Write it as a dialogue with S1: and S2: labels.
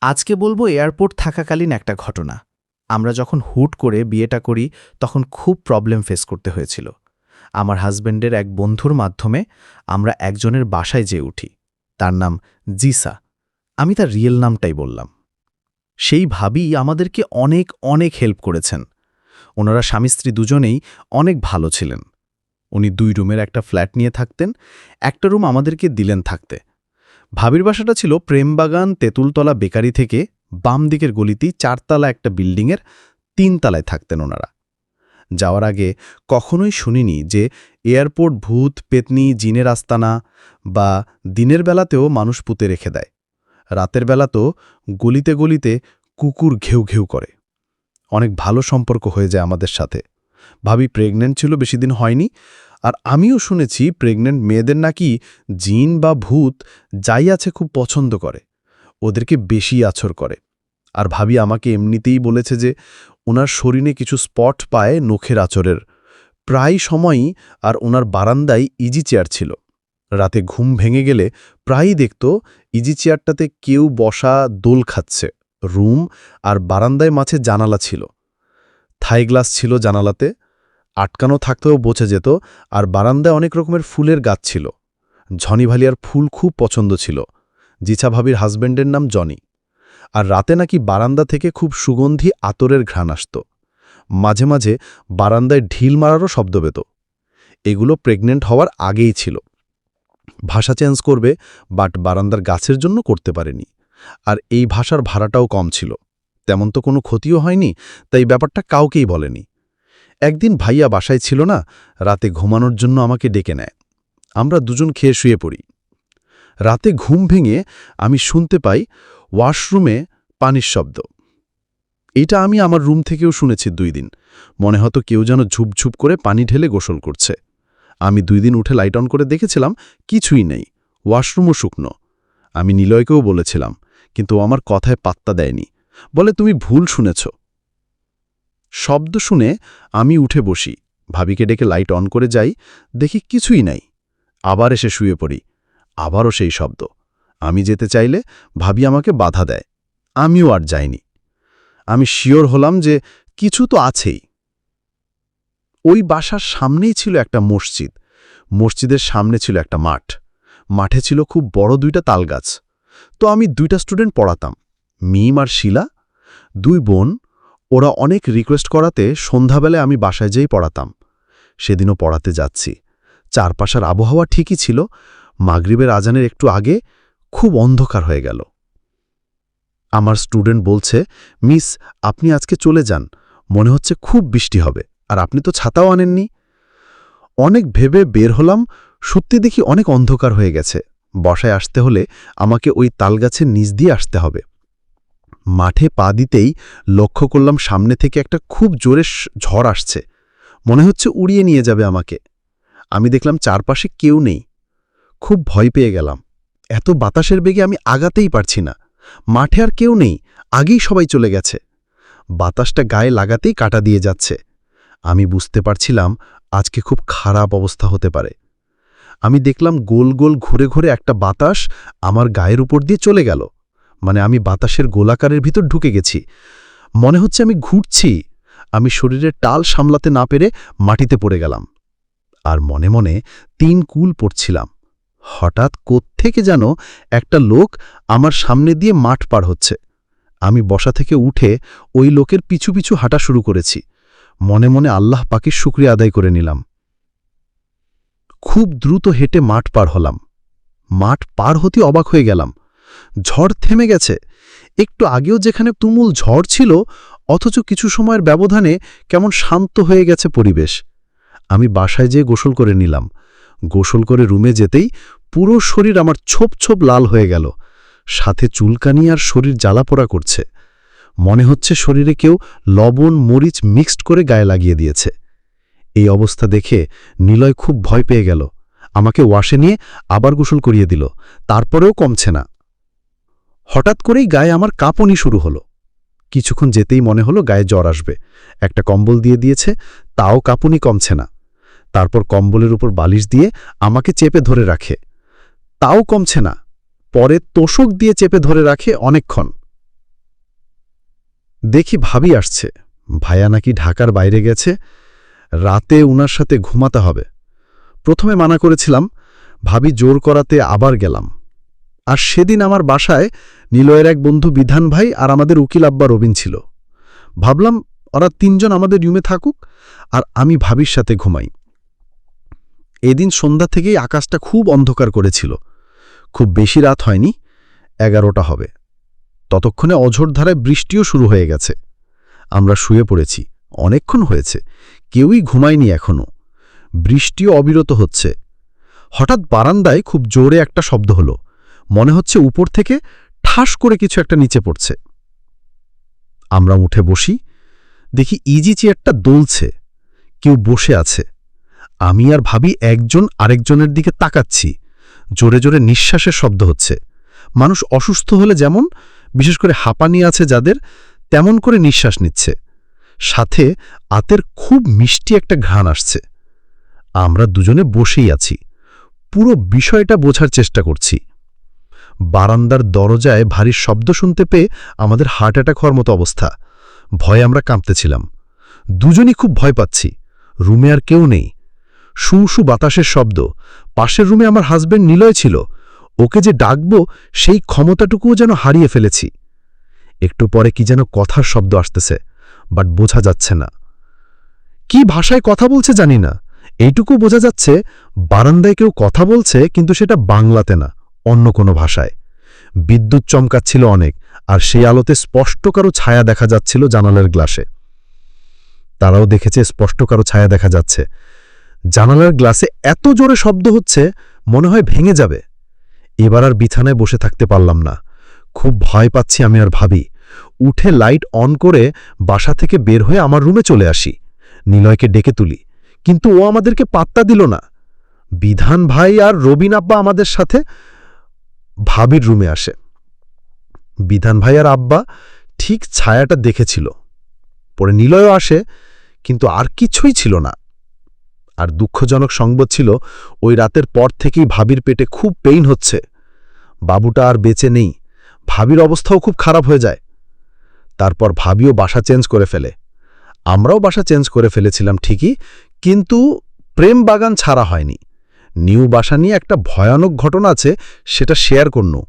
S1: আজকে বলব এয়ারপোর্ট থাকাকালীন একটা ঘটনা। আমরা যখন হুট করে বিয়েটা করি, তখন খুব প্রবলেম ফেস করতে হয়েছিল। আমার হাজব্যান্ডের এক বন্ধুর মাধ্যমে আমরা একজনের বাসায় যেয়ে উঠি। তার নাম জিসা। আমি তার রিয়েল নামটাই বললাম। সেই ভাবি আমাদেরকে অনেক অনেক হেল্প করেছেন। ওনারা স্বামী স্ত্রী দুজনেই অনেক ভালো ছিলেন। উনি দুই রুমের একটা ফ্ল্যাট নিয়ে থাকতেন, একটা রুম আমাদেরকে দিলেন থাকতে। ভাবির বাসাটা ছিল প্রেমবাগান তেঁতুলতলা বেকারি থেকে বাম দিকের গলিতেই চারতলা একটা বিল্ডিংয়ের তিনতলায় থাকতেন ওনারা। যাওয়ার আগে কখনোই শুনিনি যে এয়ারপোর্ট ভূত, পেতনি, জিনের আস্তানা বা দিনের বেলাতেও মানুষ পুঁতে রেখে দেয়। রাতের বেলাতেও গলিতে গলিতে কুকুর ঘেউ ঘেউ করে। অনেক ভালো সম্পর্ক হয়ে যায় আমাদের সাথে। ভাবি প্রেগনেন্ট ছিল বেশি দিন হয়নি। আর আমিও শুনেছি প্রেগনেন্ট মেয়েদের নাকি জিন বা ভূত যাই আছে খুব পছন্দ করে, ওদেরকে বেশি আছর করে। আর ভাবি আমাকে এমনিতেই বলেছে যে, ওনার শরীরে কিছু স্পট পায় নখের আচরের প্রায় সময়ই আর ওনার বারান্দায় ইজি চেয়ার ছিল। রাতে ঘুম ভেঙে গেলে প্রায়ই দেখত ইজি চেয়ারটাতে কেউ বসা দোল খাচ্ছে, রুম আর বারান্দায় মাঝে জানালা ছিল। থাই গ্লাস ছিল জানালাতে আটকানো থাকতেও বোঝা যেত আর বারান্দায় অনেক রকমের ফুলের গাছ ছিল। ঝনি ভালিয়ার ফুল খুব পছন্দ ছিল। জিছা ভাবির হাজব্যান্ডের নাম জনি। আর রাতে নাকি বারান্দা থেকে খুব সুগন্ধি আতরের ঘ্রাণ আসত। মাঝে মাঝে বারান্দায় ঢিল মারারও শব্দ পেত। এগুলো প্রেগনেন্ট হওয়ার আগেই ছিল। ভাষা চেঞ্জ করবে, বাট বারান্দার গাছের জন্য করতে পারেনি। আর এই ভাষার ভাড়াটাও কম ছিল। তেমন তো কোনো ক্ষতিও হয়নি, তাই ব্যাপারটা কাউকেই বলেনি। একদিন ভাইয়া বাসায় ছিল না, রাতে ঘুমানোর জন্য আমাকে ডেকে নেয়। আমরা দুজন খেয়ে শুয়ে পড়ি। রাতে ঘুম ভেঙে আমি শুনতে পাই ওয়াশরুমে পানির শব্দ। এটা আমি আমার রুম থেকেও শুনেছি দুই দিন। মনে হতো কেউ যেন ঝুপঝুপ করে পানি ঢেলে গোসল করছে। আমি দুই দিন উঠে লাইট অন করে দেখেছিলাম কিছুই নেই, ওয়াশরুমও শুকনো। আমি নিলয়কেও বলেছিলাম, কিন্তু আমার কথায় পাত্তা দেয়নি। বলে, তুমি ভুল শুনেছ। শব্দ শুনে আমি উঠে বসি। ভাবিকে ডেকে লাইট অন করে যাই, দেখি কিছুই নাই। আবার এসে শুয়ে পড়ি। আবারও সেই শব্দ। আমি যেতে চাইলে ভাবি আমাকে বাধা দেয়। আমিও আর যাইনি। আমি শিওর হলাম যে কিছু তো আছেই। ওই বাসার সামনেই ছিল একটা মসজিদ। মসজিদের সামনে ছিল একটা মাঠ। মাঠে ছিল খুব বড় দুইটা তালগাছ। তো আমি দুইটা স্টুডেন্ট পড়াতাম। মিম আর শিলা, দুই বোন ওরা অনেক রিকোয়েস্ট করাতে সন্ধ্যাবেলায় আমি বাসায় যেই পড়াতাম। সেদিনও পড়াতে যাচ্ছি। চারপাশের আবহাওয়া ঠিকই ছিল। মাগরিবের আজানের একটু আগে খুব অন্ধকার হয়ে গেল। আমার স্টুডেন্ট বলছে, মিস, আপনি আজকে চলে যান। মনে হচ্ছে খুব বৃষ্টি হবে। আর আপনি তো ছাতাও আনেননি। অনেক ভেবে বের হলাম। সত্যি দেখি অনেক অন্ধকার হয়ে গেছে। বসায় আসতে হলে আমাকে ওই তালগাছের নিচ দিয়ে আসতে হবে। মাঠে পা দিতেই লক্ষ্য করলাম সামনে থেকে একটা খুব জোরে ঝড় আসছে। মনে হচ্ছে উড়িয়ে নিয়ে যাবে আমাকে। আমি দেখলাম চারপাশে কেউ নেই। খুব ভয় পেয়ে গেলাম। এত বাতাসের বেগে আমি আগাতেই পারছি না। মাঠে আর কেউ নেই। আগেই সবাই চলে গেছে। বাতাসটা গায়ে লাগাতেই কাটা দিয়ে যাচ্ছে। আমি বুঝতে পারছিলাম আজকে খুব খারাপ অবস্থা হতে পারে। আমি দেখলাম গোল গোল ঘুরে ঘুরে একটা বাতাস আমার গায়ের উপর দিয়ে চলে গেল। মানে আমি বাতাসের গোলাকারের ভিতর ঢুকে গেছি। মনে হচ্ছে আমি ঘুরছি। আমি শরীরের টাল সামলাতে না পেরে মাটিতে পড়ে গেলাম। আর মনে মনে তিন কুল পড়ছিলাম। হঠাৎ কোত্থেকে যেন একটা লোক আমার সামনে দিয়ে মাঠ পার হচ্ছে। আমি বসা থেকে উঠে ওই লোকের পিছু পিছু হাঁটা শুরু করেছি। মনে মনে আল্লাহ পাকির শুক্রিয়া আদায় করে নিলাম। খুব দ্রুত হেঁটে মাঠ পার হলাম। মাঠ পার হতে অবাক হয়ে গেলাম। ঝড় থেমে গেছে। একটু আগেও যেখানে তুমুল ঝড় ছিল, অথচ কিছু সময়ের ব্যবধানে কেমন শান্ত হয়ে গেছে পরিবেশ। আমি বাসায় যেয়ে গোসল করে নিলাম। গোসল করে রুমে যেতেই পুরো শরীর আমার ছোপ ছোপ লাল হয়ে গেল। সাথে চুলকানি আর শরীর জ্বালাপোড়া করছে। মনে হচ্ছে শরীরে কেউ লবণ, মরিচ মিক্সড করে গায়ে লাগিয়ে দিয়েছে। এই অবস্থা দেখে নিলয় খুব ভয় পেয়ে গেল। আমাকে ওয়াশে নিয়ে আবার গোসল করিয়ে দিল। তারপরেও কমছে না। হঠাৎ করেই গায়ে আমার কাঁপনি শুরু হলো। কিছুক্ষণ যেতেই মনে হলো গায়ে জ্বর আসবে। একটা কম্বল দিয়ে দিয়েছে, তাও কাঁপুনি কমছে না। তারপর কম্বলের উপর বালিশ দিয়ে আমাকে চেপে ধরে রাখে। তাও কমছে না। পরে তোষক দিয়ে চেপে ধরে রাখে অনেকক্ষণ।
S2: দেখি ভাবি আসছে। ভাইয়া নাকি ঢাকার বাইরে গেছে। রাতে উনার সাথে ঘুমাতে হবে। প্রথমে মানা করেছিলাম, ভাবি জোর করাতে আবার গেলাম। আর সেদিন আমার বাসায় নিলয়ের এক বন্ধু বিধান ভাই আর আমাদের উকিল আব্বা রবিন ছিল। ভাবলাম ওরা তিনজন আমাদের রুমে থাকুক আর আমি ভাবির সাথে ঘুমাই। এদিন সন্ধ্যা থেকেই আকাশটা খুব অন্ধকার করেছিল। খুব বেশি রাত হয়নি, এগারোটা হবে। ততক্ষণে অঝোর ধারায় বৃষ্টিও শুরু হয়ে গেছে। আমরা শুয়ে পড়েছি, অনেকক্ষণ হয়েছে, কেউই ঘুমায়নি এখনও বৃষ্টিও অবিরত হচ্ছে। হঠাৎ বারান্দায় খুব জোরে একটা শব্দ হলো। মনে হচ্ছে উপর থেকে ঠাস করে কিছু একটা নিচে পড়ছে। আমরা উঠে বসি, দেখি ইজি চেয়ারটা দোলছে, কেউ বসে আছে। আমি আর ভাবি একজন আরেকজনের দিকে তাকাচ্ছি, জোরে জোরে নিঃশ্বাসের শব্দ হচ্ছে। মানুষ অসুস্থ হলে যেমন, বিশেষ করে হাঁপানি আছে যাদের, তেমন করে নিঃশ্বাস নিচ্ছে। সাথে আতের খুব মিষ্টি একটা ঘ্রাণ আসছে। আমরা দুজনে বসেই আছি। পুরো বিষয়টা বোঝার চেষ্টা করছি। বারান্দার দরজায় ভারী শব্দ শুনতে পেয়ে আমাদের হার্ট অ্যাটাক হওয়ার মতো অবস্থা। ভয়ে আমরা কাঁপতেছিলাম। দুজনই খুব ভয় পাচ্ছি। রুমে আর কেউ নেই। শু শু বাতাসের শব্দ। পাশের রুমে আমার হাজবেন্ড নিলয় ছিল। ওকে যে ডাকব, সেই ক্ষমতাটুকুও যেন হারিয়ে ফেলেছি। একটু পরে কি যেন কথার শব্দ আসতেছে, বাট বোঝা যাচ্ছে না। কি ভাষায় কথা বলছে জানি না। এইটুকু বোঝা যাচ্ছে, বারান্দায় কেউ কথা বলছে, কিন্তু সেটা বাংলাতে না। অন্য কোনো ভাষায়। বিদ্যুৎ চমকাচ্ছিল অনেক, আর সেই আলোতে স্পষ্ট কারও ছায়া দেখা যাচ্ছিল জানালার গ্লাসে। তারাও দেখেছে স্পষ্ট কারও ছায়া দেখা যাচ্ছে। জানালার গ্লাসে এত জোরে শব্দ হচ্ছে, মনে হয় ভেঙে যাবে। এবার আর বিছানায় বসে থাকতে পারলাম না। খুব ভয় পাচ্ছি আমি আর ভাবি। উঠে লাইট অন করে বাসা থেকে বের হয়ে আমার রুমে চলে আসি। নিলয়কে ডেকে তুলি। কিন্তু ও আমাদেরকে পাত্তা দিল না। বিধান ভাই আর রবিন আব্বা আমাদের সাথে ভাবির রুমে আসে। বিধান ভাই আর আব্বা ঠিক ছায়াটা দেখেছিল। পরে নিলয়ও আসে, কিন্তু আর কিছুই ছিল না। আর দুঃখজনক সংবাদ ছিল, ওই রাতের পর থেকেই ভাবির পেটে খুব পেইন হচ্ছে। বাবুটা আর বেঁচে নেই। ভাবির অবস্থাও খুব খারাপ হয়ে যায়। তারপর ভাবিও বাসা চেঞ্জ করে ফেলে। আমরাও বাসা চেঞ্জ করে ফেলেছিলাম ঠিকই, কিন্তু প্রেম বাগান ছাড়া হয়নি। নিউ বাসা নিয়ে একটা ভয়ানক ঘটনা আছে সেটা শেয়ার করনু।